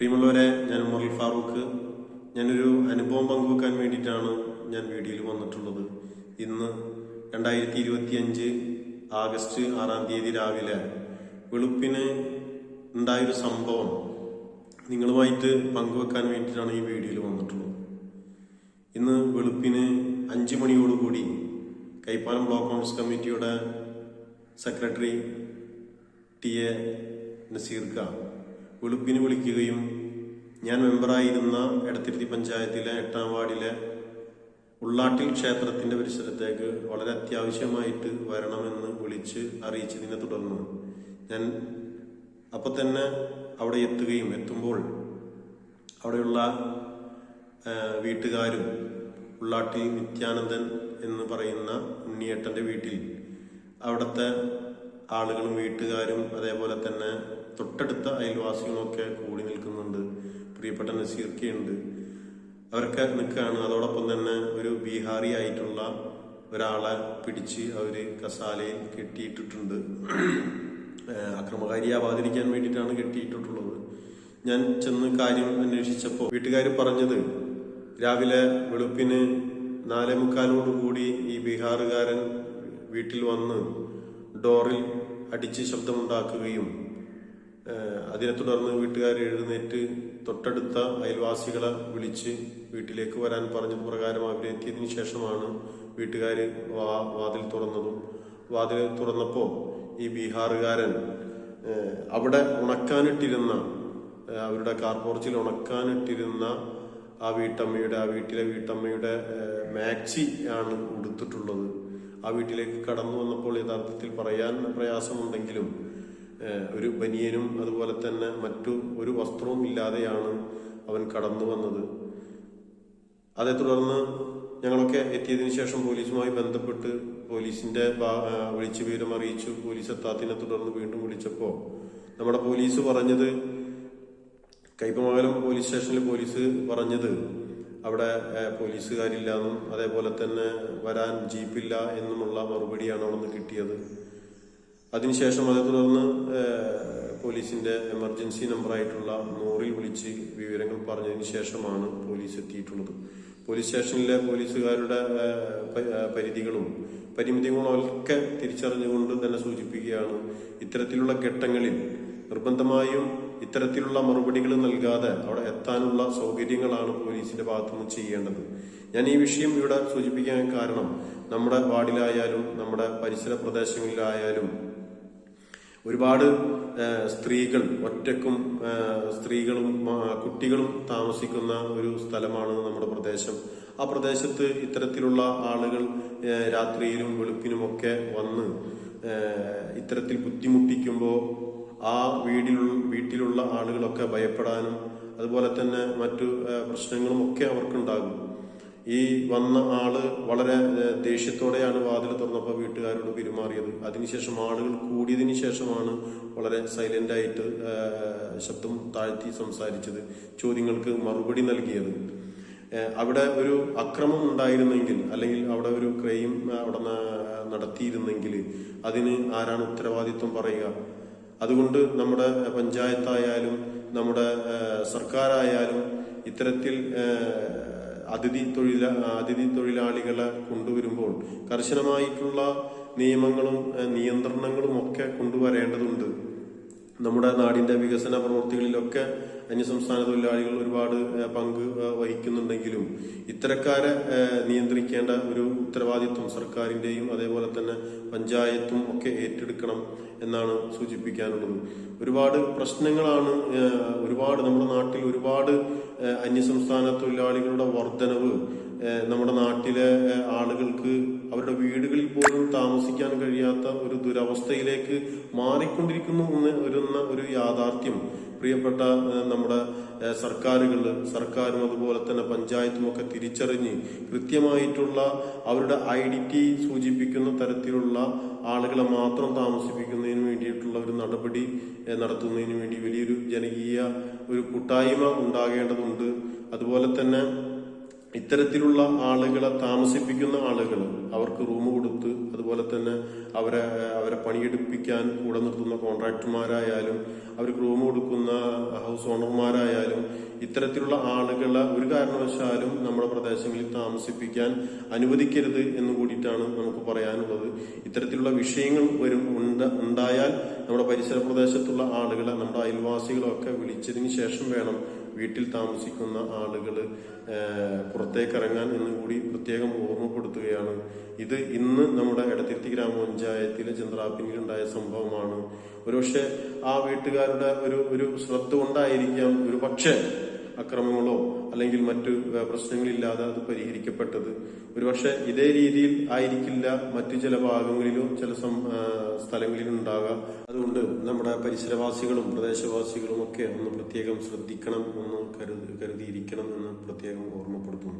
പ്രിയമുള്ളവരെ ഞാൻ ഉമറുൽ ഫാറൂഖ്. ഞാനൊരു അനുഭവം പങ്കുവെക്കാൻ വേണ്ടിയിട്ടാണ് ഞാൻ വീഡിയോയിൽ വന്നിട്ടുള്ളത്. ഇന്ന് രണ്ടായിരത്തി ഇരുപത്തി അഞ്ച് ആഗസ്റ്റ് ആറാം തീയതി രാവിലെ വെളുപ്പിന് ഉണ്ടായൊരു സംഭവം നിങ്ങളുമായിട്ട് പങ്കുവെക്കാൻ വേണ്ടിയിട്ടാണ് ഈ വീഡിയോയിൽ വന്നിട്ടുള്ളത്. ഇന്ന് വെളുപ്പിന് അഞ്ച് മണിയോടുകൂടി കൈപ്പാലം ബ്ലോക്ക് കോൺഗ്രസ് കമ്മിറ്റിയുടെ സെക്രട്ടറി ടി എ നസീർക്ക വെളുപ്പിന് വിളിക്കുകയും ഞാൻ മെമ്പറായിരുന്ന എടത്തിരുത്തി പഞ്ചായത്തിലെ എട്ടാം വാർഡിലെ ഉള്ളാട്ടിൽ ക്ഷേത്രത്തിന്റെ പരിസരത്തേക്ക് വളരെ അത്യാവശ്യമായിട്ട് വരണമെന്ന് വിളിച്ച് അറിയിച്ചതിനെ തുടർന്ന് ഞാൻ അപ്പൊ തന്നെ അവിടെ എത്തുകയും എത്തുമ്പോൾ അവിടെയുള്ള വീട്ടുകാരും ഉള്ളാട്ടിൽ നിത്യാനന്ദൻ എന്ന് പറയുന്ന ഉണ്ണിയേട്ടന്റെ വീട്ടിൽ അവിടുത്തെ ആളുകളും വീട്ടുകാരും അതേപോലെ തന്നെ തൊട്ടടുത്ത അയൽവാസികളൊക്കെ കൂടി നിൽക്കുന്നുണ്ട്. പ്രിയപ്പെട്ട നസീർക്കയുണ്ട്. അവരൊക്കെ നിൽക്കുകയാണ്. അതോടൊപ്പം തന്നെ ഒരു ബീഹാറി ആയിട്ടുള്ള ഒരാളെ പിടിച്ച് അവർ കസാലയിൽ കെട്ടിയിട്ടിട്ടുണ്ട്. ആക്രമകാരിയാവാതിരിക്കാൻ വേണ്ടിയിട്ടാണ് കെട്ടിയിട്ടിട്ടുള്ളത് ഞാൻ ചെന്ന് കാര്യം അന്വേഷിച്ചപ്പോൾ വീട്ടുകാർ പറഞ്ഞത് രാവിലെ വെളുപ്പിന് നാലേ മുക്കാലോടുകൂടി ഈ ബീഹാറുകാരൻ വീട്ടിൽ വന്ന് ഡോറിൽ അടിച്ച് ശബ്ദമുണ്ടാക്കുകയും അതിനെ തുടർന്ന് വീട്ടുകാർ എഴുന്നേറ്റ് തൊട്ടടുത്ത അയൽവാസികളെ വിളിച്ച് വീട്ടിലേക്ക് വരാൻ പറഞ്ഞ പ്രകാരം അവരെത്തിയതിനു ശേഷമാണ് വീട്ടുകാർ വാ വാതിൽ തുറന്നതും. വാതിൽ തുറന്നപ്പോൾ ഈ ബീഹാറുകാരൻ അവിടെ ഉണക്കാനിട്ടിരുന്ന അവരുടെ കാർ പോർച്ചിൽ ഉണക്കാനിട്ടിരുന്ന ആ വീട്ടമ്മയുടെ ആ വീട്ടിലെ വീട്ടമ്മയുടെ മാക്സി ആണ് ഉടുത്തിട്ടുള്ളത്. ആ വീട്ടിലേക്ക് കടന്നു വന്നപ്പോൾ യഥാർത്ഥത്തിൽ പറയാൻ പ്രയാസമുണ്ടെങ്കിലും ഒരു ബനിയനും അതുപോലെ തന്നെ മറ്റു ഒരു വസ്ത്രവും ഇല്ലാതെയാണ് അവൻ കടന്നു വന്നത്. അതേ തുടർന്ന് ഞങ്ങളൊക്കെ എത്തിയതിനു ശേഷം പോലീസുമായി ബന്ധപ്പെട്ട് പോലീസിന്റെ വിളിച്ചു വിവരം അറിയിച്ചു. പോലീസ് എത്താത്തതിനെ തുടർന്ന് വീണ്ടും വിളിച്ചപ്പോൾ നമ്മുടെ പോലീസ് പറഞ്ഞത് കൈപ്പമംഗലം പോലീസ് സ്റ്റേഷനിൽ പോലീസ് പറഞ്ഞത് അവിടെ പോലീസുകാരില്ലെന്നും അതേപോലെ തന്നെ വരാൻ ജീപ്പില്ല എന്നുമുള്ള മറുപടിയാണ് അവിടെ നിന്ന് കിട്ടിയത് അതിനുശേഷം അതേ തുടർന്ന് പോലീസിന്റെ എമർജൻസി നമ്പറായിട്ടുള്ള നൂറിൽ വിളിച്ച് വിവരങ്ങൾ പറഞ്ഞതിന് ശേഷമാണ് പോലീസ് എത്തിയിട്ടുള്ളത്. പോലീസ് സ്റ്റേഷനിലെ പോലീസുകാരുടെ പരിധികളും പരിമിതികളും ഒക്കെ തിരിച്ചറിഞ്ഞുകൊണ്ട് തന്നെ സൂചിപ്പിക്കുകയാണ് ഇത്തരത്തിലുള്ള ഘട്ടങ്ങളിൽ നിർബന്ധമായും ഇത്തരത്തിലുള്ള മറുപടികൾ നൽകാതെ അവിടെ എത്താനുള്ള സൗകര്യങ്ങളാണ് പോലീസിന്റെ ഭാഗത്തുനിന്ന് ചെയ്യേണ്ടത്. ഞാൻ ഈ വിഷയം ഇവിടെ സൂചിപ്പിക്കാൻ കാരണം നമ്മുടെ വാർഡിലായാലും നമ്മുടെ പരിസര പ്രദേശങ്ങളിലായാലും ഒരുപാട് സ്ത്രീകൾ ഒറ്റക്കും സ്ത്രീകളും കുട്ടികളും താമസിക്കുന്ന ഒരു സ്ഥലമാണ് നമ്മുടെ പ്രദേശം. ആ പ്രദേശത്ത് ഇത്തരത്തിലുള്ള ആളുകൾ രാത്രിയിലും വെളുപ്പിനുമൊക്കെ വന്ന് ഇത്തരത്തിൽ ബുദ്ധിമുട്ടിക്കുമ്പോൾ ആ വീടിലുള്ള വീട്ടിലുള്ള ആളുകളൊക്കെ ഭയപ്പെടാനും അതുപോലെ തന്നെ മറ്റു പ്രശ്നങ്ങളും ഒക്കെ അവർക്കുണ്ടാകും. ഈ വന്ന ആൾ വളരെ ദേഷ്യത്തോടെയാണ് വാതിൽ തുറന്നപ്പോൾ വീട്ടുകാരോട് പെരുമാറിയത്. അതിനുശേഷം ആളുകൾ കൂടിയതിനു ശേഷമാണ് വളരെ ഏഹ്, ശബ്ദം താഴ്ത്തി സംസാരിച്ചത് ചോദ്യങ്ങൾക്ക് മറുപടി നൽകിയത്. അവിടെ ഒരു അക്രമം ഉണ്ടായിരുന്നെങ്കിൽ അല്ലെങ്കിൽ അവിടെ ഒരു ക്രൈം അവിടെ നടത്തിയിരുന്നെങ്കിൽ അതിന് ആരാണ് ഉത്തരവാദിത്വം പറയുക? അതുകൊണ്ട് നമ്മുടെ പഞ്ചായത്തായാലും നമ്മുടെ സർക്കാരായാലും ഇത്തരത്തിൽ അതിഥി തൊഴില അതിഥി തൊഴിലാളികളെ കൊണ്ടുവരുമ്പോൾ കർശനമായിട്ടുള്ള നിയമങ്ങളും നിയന്ത്രണങ്ങളും ഒക്കെ കൊണ്ടുവരേണ്ടതുണ്ട്. നമ്മുടെ നാടിന്റെ വികസന പ്രവൃത്തികളിലൊക്കെ അന്യസംസ്ഥാന തൊഴിലാളികൾ ഒരുപാട് പങ്ക് വഹിക്കുന്നുണ്ടെങ്കിലും ഇത്തരക്കാരെ നിയന്ത്രിക്കേണ്ട ഒരു ഉത്തരവാദിത്വം സർക്കാരിന്റെയും അതേപോലെ തന്നെ പഞ്ചായത്തും ഒക്കെ ഏറ്റെടുക്കണം എന്നാണ് സൂചിപ്പിക്കാനുള്ളത്. ഒരുപാട് പ്രശ്നങ്ങളാണ് ഒരുപാട് നമ്മുടെ നാട്ടിൽ ഒരുപാട് അന്യസംസ്ഥാന തൊഴിലാളികളുടെ വർധനവ് നമ്മുടെ നാട്ടിലെ ആളുകൾക്ക് അവരുടെ വീടുകളിൽ പോലും താമസിക്കാൻ കഴിയാത്ത ഒരു ദുരവസ്ഥയിലേക്ക് മാറിക്കൊണ്ടിരിക്കുന്നു എന്ന് വരുന്ന ഒരു യാഥാർത്ഥ്യം. പ്രിയപ്പെട്ട നമ്മുടെ സർക്കാരുകൾ സർക്കാരും അതുപോലെ തന്നെ പഞ്ചായത്തും ഒക്കെ തിരിച്ചറിഞ്ഞ് കൃത്യമായിട്ടുള്ള അവരുടെ ഐഡന്റിറ്റി സൂചിപ്പിക്കുന്ന തരത്തിലുള്ള ആളുകളെ മാത്രം താമസിപ്പിക്കുന്നതിന് വേണ്ടിയിട്ടുള്ള ഒരു നടപടി നടത്തുന്നതിന് വേണ്ടി വലിയൊരു ജനകീയ ഒരു കൂട്ടായ്മ ഉണ്ടാകേണ്ടതുണ്ട്. അതുപോലെ തന്നെ ഇത്തരത്തിലുള്ള ആളുകളെ താമസിപ്പിക്കുന്ന ആളുകൾ അവർക്ക് റൂം കൊടുത്ത് അതുപോലെ തന്നെ അവരെ അവരെ പണിയെടുപ്പിക്കാൻ കൂടെ നിർത്തുന്ന കോൺട്രാക്ടർമാരായാലും അവർക്ക് റൂം കൊടുക്കുന്ന ഹൗസ് ഓണർമാരായാലും ഇത്തരത്തിലുള്ള ആളുകളെ ഒരു കാരണവശാലും നമ്മുടെ പ്രദേശങ്ങളിൽ താമസിപ്പിക്കാൻ അനുവദിക്കരുത് എന്ന് കൂടിയിട്ടാണ് നമുക്ക് പറയാനുള്ളത്. ഇത്തരത്തിലുള്ള വിഷയങ്ങൾ വരും ഉണ്ട് ഉണ്ടായാൽ നമ്മുടെ പരിസര പ്രദേശത്തുള്ള ആളുകളെ നമ്മുടെ അയൽവാസികളൊക്കെ വിളിച്ചതിന് ശേഷം വേണം വീട്ടിൽ താമസിക്കുന്ന ആളുകൾ പുറത്തേക്ക് ഇറങ്ങാൻ എന്ന് പ്രത്യേകം ഓർമ്മപ്പെടുത്തുകയാണ്. ഇത് ഇന്ന് നമ്മുടെ എടത്തിരുത്തി ഗ്രാമപഞ്ചായത്തിലെ ചന്ദ്രാപ്പിനിലുണ്ടായ സംഭവമാണ്. ഒരുപക്ഷെ ആ വീട്ടുകാരുടെ ഒരു ഒരു ശ്രദ്ധ കൊണ്ടായിരിക്കാം ഒരു പക്ഷേ അക്രമങ്ങളോ അല്ലെങ്കിൽ മറ്റു പ്രശ്നങ്ങളില്ലാതെ അത് പരിഹരിക്കപ്പെട്ടത്. ഒരുപക്ഷെ ഇതേ രീതിയിൽ ആയിരിക്കില്ല മറ്റു ചില ഭാഗങ്ങളിലോ ചില സ്ഥലങ്ങളിലും ഉണ്ടാകാം. അതുകൊണ്ട് നമ്മുടെ പരിസരവാസികളും പ്രദേശവാസികളും ഒക്കെ ഒന്ന് പ്രത്യേകം ശ്രദ്ധിക്കണം ഒന്ന് കരുതി കരുതിയിരിക്കണം എന്ന് പ്രത്യേകം ഓർമ്മപ്പെടുത്തുന്നു.